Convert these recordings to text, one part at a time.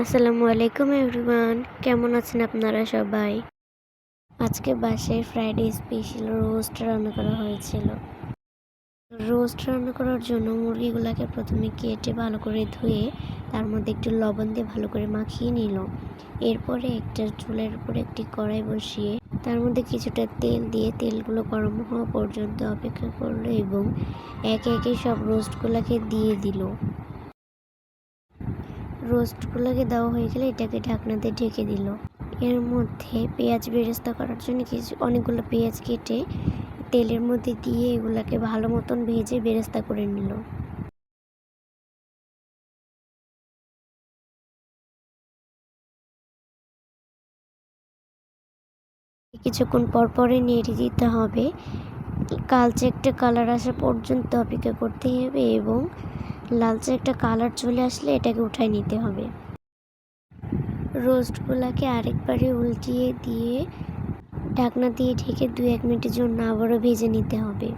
আসসালামু আলাইকুম এভরিওয়ান। কেমন আছেন আপনারা সবাই? আজকে বাসায় ফ্রাইডে স্পেশাল রোস্ট রান্না করা হয়েছিল। রোস্ট রান্না করার জন্য মুরগিগুলোকে প্রথমে কেটে ভালো করে ধুয়ে তার মধ্যে একটু লবণ দিয়ে ভালো করে মাখিয়ে নিল। এরপরে একটা চুলের উপর একটি কড়াই বসিয়ে তার মধ্যে কিছুটা তেল দিয়ে তেলগুলো গরম হওয়া পর্যন্ত অপেক্ষা করল এবং একে একে সব রোস্টগুলোকে দিয়ে দিল। রোস্টগুলোকে দেওয়া হয়ে গেলে এটাকে ঢাকনাতে ঢেকে দিল। এর মধ্যে পেঁয়াজ বেরেস্তা করার জন্য কিছু, অনেকগুলো পেঁয়াজ কেটে তেলের মধ্যে দিয়ে এগুলাকে ভালো মতন ভেজে বেরেস্তা করে নিল। কিছুক্ষণ পর পরে নেড়ে দিতে হবে। কালচে একটা কালার আসা পর্যন্ত অপেক্ষা করতে হবে এবং লালচে একটা কালার চলে আসলে এটাকে উঠাই নিতে হবে। রোস্টগুলোকে আরেকবারে উল্টিয়ে দিয়ে, ঢাকনা দিয়ে ঢেকে দু এক মিনিটের জন্য আবারও ভেজে নিতে হবে।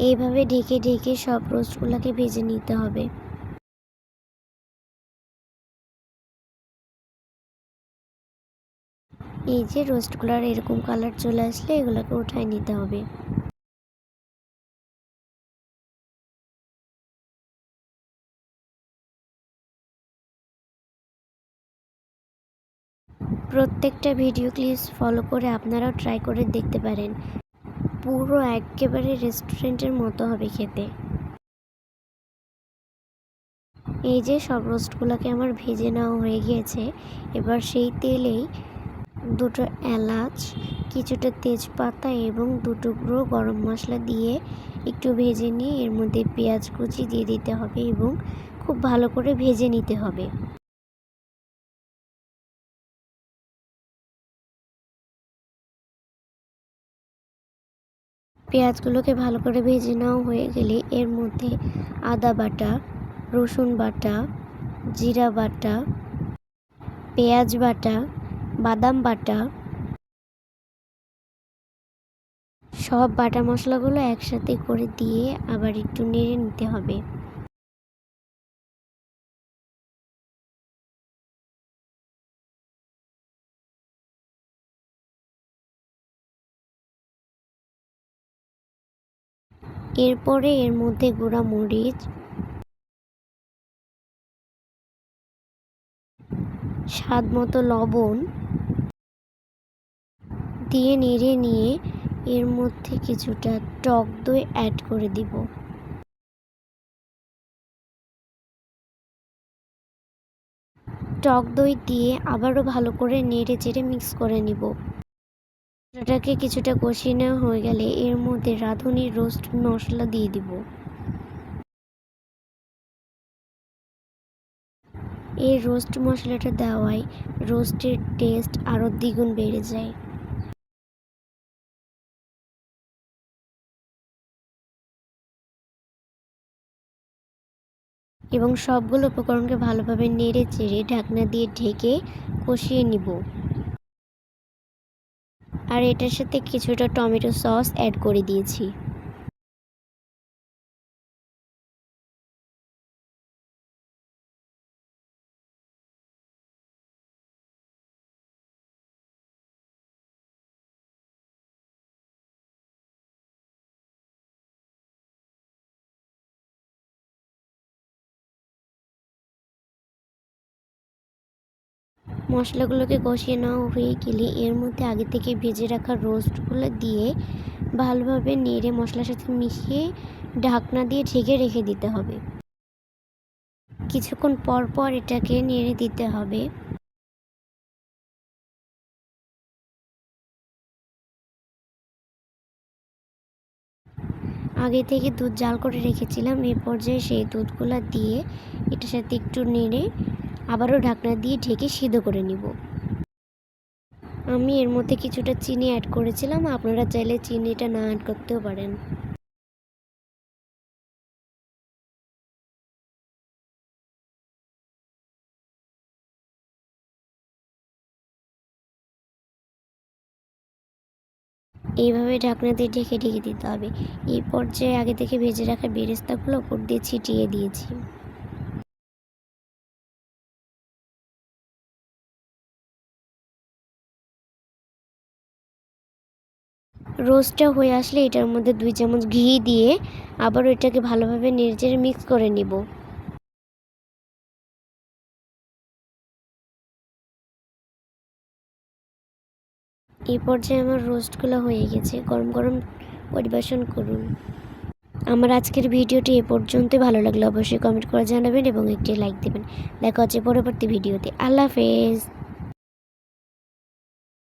এইভাবে ঢেকে ঢেকে সব রোস্টগুলোকে ভেজে নিতে হবে। এই যে রোস্টগুলোর এরকম কালার চলে আসলে এগুলোকে উঠাই নিতে হবে। প্রত্যেকটা ভিডিও ক্লিপস ফলো করে আপনারাও ট্রাই করে দেখতে পারেন। পুরো একেবারে রেস্টুরেন্টের মতো হবে খেতে। এই যে সব রোস্টগুলোকে আমার ভেজে নেওয়া হয়ে গিয়েছে, এবার সেই তেলেই দুটো এলাচ, কিছুটা তেজপাতা এবং দুটুকরো গরম মশলা দিয়ে একটু ভেজে নিয়ে এর মধ্যে পেঁয়াজ কুচি দিয়ে দিতে হবে এবং খুব ভালো করে ভেজে নিতে হবে। পেঁয়াজগুলোকে ভালো করে ভেজে নেওয়া হয়ে গেলে এর মধ্যে আদা বাটা, রসুন বাটা, জিরা বাটা, পেঁয়াজ বাটা, বাদাম বাটা, সব বাটা মশলাগুলো একসাথে করে দিয়ে আবার একটু নেড়ে নিতে হবে। এরপরে এর মধ্যে গুঁড়া মরিচ, স্বাদ মতো লবণ দিয়ে নেড়ে নিয়ে এর মধ্যে কিছুটা টক দই অ্যাড করে দিব। টক দই দিয়ে আবারও ভালো করে নেড়ে চেড়ে মিক্স করে নিব। মশলাটাকে কিছুটা কষিয়ে নেওয়া হয়ে গেলে এর মধ্যে রাঁধুনি রোস্ট মশলা দিয়ে দিব। এই রোস্ট মশলাটা দেওয়ায় রোস্টের টেস্ট আরও দ্বিগুণ বেড়ে যায়। এবং সবগুলো উপকরণকে ভালোভাবে নেড়ে চেড়ে ঢাকনা দিয়ে ঢেকে কষিয়ে নিব। আর এটার সাথে কিছুটা টমেটো সস অ্যাড করে দিয়েছি। মশলাগুলোকে কষিয়ে নেওয়া হয়ে গেলে এর মধ্যে আগে থেকে ভেজে রাখা রোস্টগুলো দিয়ে ভালোভাবে নেড়ে মশলার সাথে মিশিয়ে ঢাকনা দিয়ে ঢেকে রেখে দিতে হবে। কিছুক্ষণ পর পর এটাকে নেড়ে দিতে হবে। আগে থেকে দুধ জাল করে রেখেছিলাম এই পর্যায়ে সেই দুধগুলো দিয়ে এটার সাথে একটু নেড়ে আবারও ঢাকনা দিয়ে ঢেকে সিদ্ধ করে নিব। আমি এর মধ্যে কিছুটা চিনি অ্যাড করেছিলাম, আপনারা চাইলে চিনিটা না অ্যাড করতেও পারেন। এইভাবে ঢাকনা দিয়ে ঢেকে ঢেকে দিতে হবে। এই পর্যায়ে আগে থেকে ভেজে রাখা বেরেস্তাগুলো উপর দিয়ে ছিটিয়ে দিয়েছি। রোস্টটা হয়ে আসলে এটার মধ্যে দুই চামচ ঘি দিয়ে আবার এটাকে ভালোভাবে নেড়েচেড়ে মিক্স করে নিব। এই পর্যায়ে আমার রোস্টগুলো হয়ে গেছে। গরম গরম পরিবেশন করুন। আমার আজকের ভিডিওটি এ পর্যন্তই। ভালো লাগলে অবশ্যই কমেন্ট করে জানাবেন এবং একটি লাইক দেবেন। দেখা হচ্ছে পরবর্তী ভিডিওতে। আল্লাহ হাফেজ।